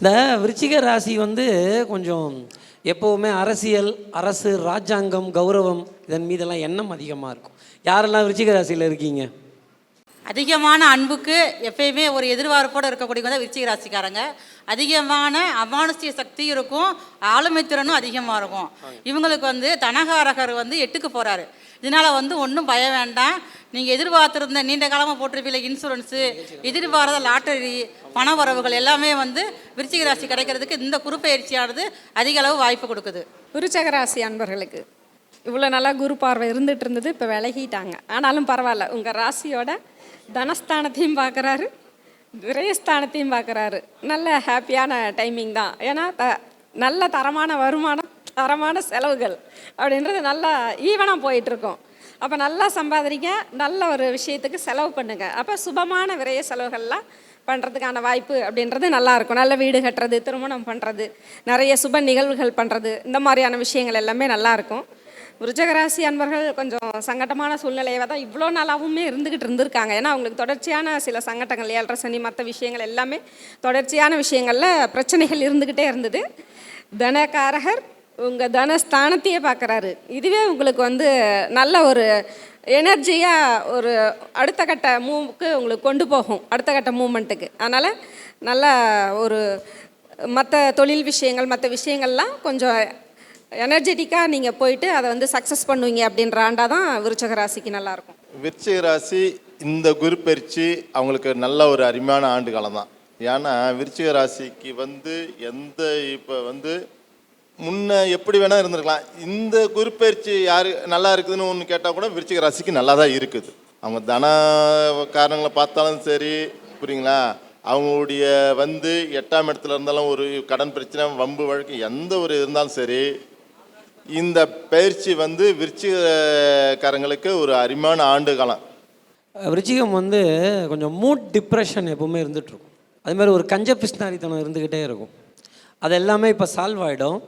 இந்த விருச்சிக ராசி வந்து கொஞ்சம் எப்போவுமே அரசியல் அரசு ராஜாங்கம் கௌரவம் இதன் மீதெல்லாம் எண்ணம் அதிகமாக இருக்கும். யாரெல்லாம் விருச்சிக ராசியில் இருக்கீங்க? அதிகமான அன்புக்கு எப்பயுமே ஒரு எதிர்பார்ப்போடு இருக்கக்கூடியவங்க தான் விருச்சிக ராசிக்காரங்க. அதிகமான அமானுஷ்ய சக்தி இருக்கும் ஆளுமை திறனும் அதிகமாக இருக்கும் இவங்களுக்கு வந்து தனகாரகர் வந்து எட்டுக்கு போகிறாரு இதனால் வந்து ஒன்றும் பய வேண்டாம். நீங்கள் எதிர்பார்த்துருந்த நீண்ட காலமாக போட்டிருப்பீங்க இன்சூரன்ஸு எதிர்பாராத லாட்டரி பண வரவுகள் எல்லாமே வந்து விருச்சிக ராசி கிடைக்கிறதுக்கு இந்த குறுப்பெயர்ச்சியானது அதிக அளவு வாய்ப்பு கொடுக்குது. விருச்சக ராசி அன்பர்களுக்கு இவ்வளோ நல்லா குரு பார்வை இருந்துட்டு இருந்தது இப்போ விலகிட்டாங்க. ஆனாலும் பரவாயில்ல உங்கள் ராசியோட தனஸ்தானத்தையும் பார்க்குறாரு விரயஸ்தானத்தையும் பார்க்குறாரு நல்ல ஹாப்பியான டைமிங் தான். ஏன்னா த நல்ல தரமான வருமானம் தரமான செலவுகள் அப்படின்றது நல்லா ஈவனாக போயிட்டுருக்கோம். அப்போ நல்லா சம்பாதிக்க நல்ல ஒரு விஷயத்துக்கு செலவு பண்ணுங்கள் அப்போ சுபமான விரைய செலவுகள்லாம் பண்ணுறதுக்கான வாய்ப்பு அப்படின்றது நல்லாயிருக்கும் நல்ல வீடு கட்டுறது திருமணம் பண்ணுறது நிறைய சுப நிகழ்வுகள் பண்ணுறது இந்த மாதிரியான விஷயங்கள் எல்லாமே நல்லாயிருக்கும் ருஜகராசி அன்பர்கள் கொஞ்சம் சங்கட்டமான சூழ்நிலையை தான் இவ்வளோ நாளாகவுமே இருந்துக்கிட்டு இருந்திருக்காங்க. ஏன்னா அவங்களுக்கு தொடர்ச்சியான சில சங்கட்டங்கள் ஏழரை சனி மற்ற விஷயங்கள் எல்லாமே தொடர்ச்சியான விஷயங்களில் பிரச்சனைகள் இருந்துக்கிட்டே இருந்தது. தனகாரகர் உங்கள் தனஸ்தானத்தையே பார்க்குறாரு. இதுவே உங்களுக்கு வந்து நல்ல ஒரு எனர்ஜியாக ஒரு அடுத்த கட்ட மூவுக்கு உங்களுக்கு கொண்டு போகும் அடுத்த கட்ட மூமெண்ட்டுக்கு அதனால் நல்ல ஒரு மற்ற தொழில் விஷயங்கள் மற்ற விஷயங்கள்லாம் கொஞ்சம் எனர்ஜெட்டிக்காக நீங்கள் போயிட்டு அதை வந்து சக்ஸஸ் பண்ணுவீங்க அப்படின்ற ஆண்டா தான் விருச்சக ராசிக்கு நல்லாயிருக்கும் விருச்சிக ராசி இந்த குரு பயிற்சி அவங்களுக்கு நல்ல ஒரு அருமையான ஆண்டு காலம் தான். ஏன்னா விருச்சிக ராசிக்கு வந்து எந்த இப்போ வந்து முன்ன எப்படி வேணால் இருந்திருக்கலாம். இந்த குறிப்பெயர்ச்சி யார் நல்லா இருக்குதுன்னு ஒன்று கேட்டால் கூட விருச்சிக ராசிக்கு நல்லா தான் இருக்குது. அவங்க தன காரணங்களை பார்த்தாலும் சரி புரியுங்களா? அவங்களுடைய வந்து எட்டாம் இடத்துல இருந்தாலும் ஒரு கடன் பிரச்சனை வம்பு வழக்கு எந்த ஒரு இருந்தாலும் சரி இந்த பயிற்சி வந்து விருச்சிகக்காரங்களுக்கு ஒரு அருமையான ஆண்டு காலம். விருச்சிகம் வந்து கொஞ்சம் மூட் டிப்ரெஷன் எப்பவுமே இருந்துகிட்ருக்கும் அது மாதிரி ஒரு கஞ்ச பிஸ்னாரித்தனம் இருந்துக்கிட்டே இருக்கும். அது எல்லாமே இப்போ சால்வ் ஆகிடும்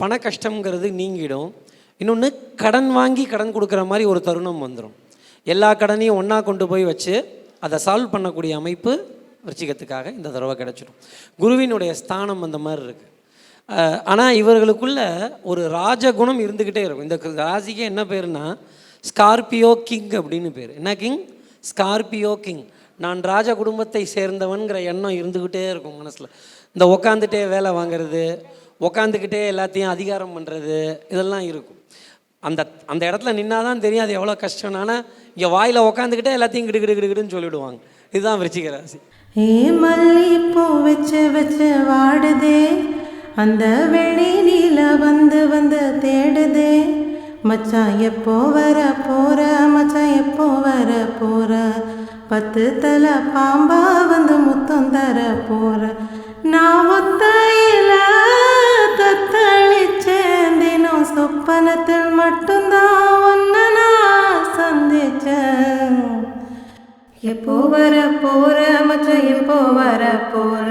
பண கஷ்டங்கிறது நீங்கிடும். இன்னொன்று கடன் வாங்கி கடன் கொடுக்குற மாதிரி ஒரு தருணம் வந்துடும் எல்லா கடனையும் ஒன்றா கொண்டு போய் வச்சு அதை சால்வ் பண்ணக்கூடிய அமைப்பு விருச்சிகத்துக்காக இந்த தடவை கிடச்சிடும் குருவினுடைய ஸ்தானம் அந்த மாதிரி இருக்குது ஆனால் இவர்களுக்குள்ள ஒரு ராஜகுணம் இருந்துக்கிட்டே இருக்கும். இந்த ராசிக்கு என்ன பேருனா ஸ்கார்பியோ கிங் அப்படின்னு பேர். என்ன கிங்? Scorpio king. நான் ராஜ குடும்பத்தை சேர்ந்தவன்கிற எண்ணம் இருந்துக்கிட்டே இருக்கும் மனசில். இந்த உக்காந்துட்டே வேலை வாங்குறது உக்காந்துக்கிட்டே எல்லாத்தையும் அதிகாரம் பண்ணுறது இதெல்லாம் இருக்கும். அந்த அந்த இடத்துல நின்னாதான் தெரியும் அது எவ்வளோ கஷ்டம் ஆனால் இங்கே வாயில் உக்காந்துக்கிட்டே எல்லாத்தையும் கிடு கிடு கிடுன்னு சொல்லிவிடுவாங்க இதுதான் விருச்சிக ராசி. ஏ மல்லிப்பூ வச்சு வச்சு வாடுதே. அந்த வெளி நீல வந்து வந்து தேடுதே. மச்சான் எப்போ வர போற மச்சான் எப்போ வர போற. பத்து தலை பாம்பா வந்து முத்தம் தர போற. நான் ஒத்தையில சொப்பனத்தில் மட்டும்தான் ஒன்ன நான் சந்திச்சேன். எப்போ வர போற மச்சான் எப்போ வர போற?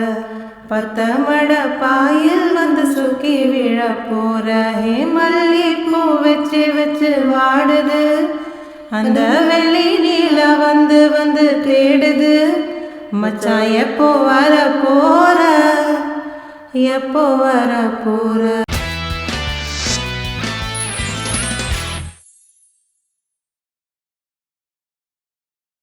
பத்த மட பாயில் வந்து சுக்கி விழ போற. ஹே மல்லி பூ வச்சு வச்சு வாடுது. அந்த வெள்ளி நீல வந்து வந்து தேடுது. மச்சான் எப்போ வர போற? எப்போ வர போற?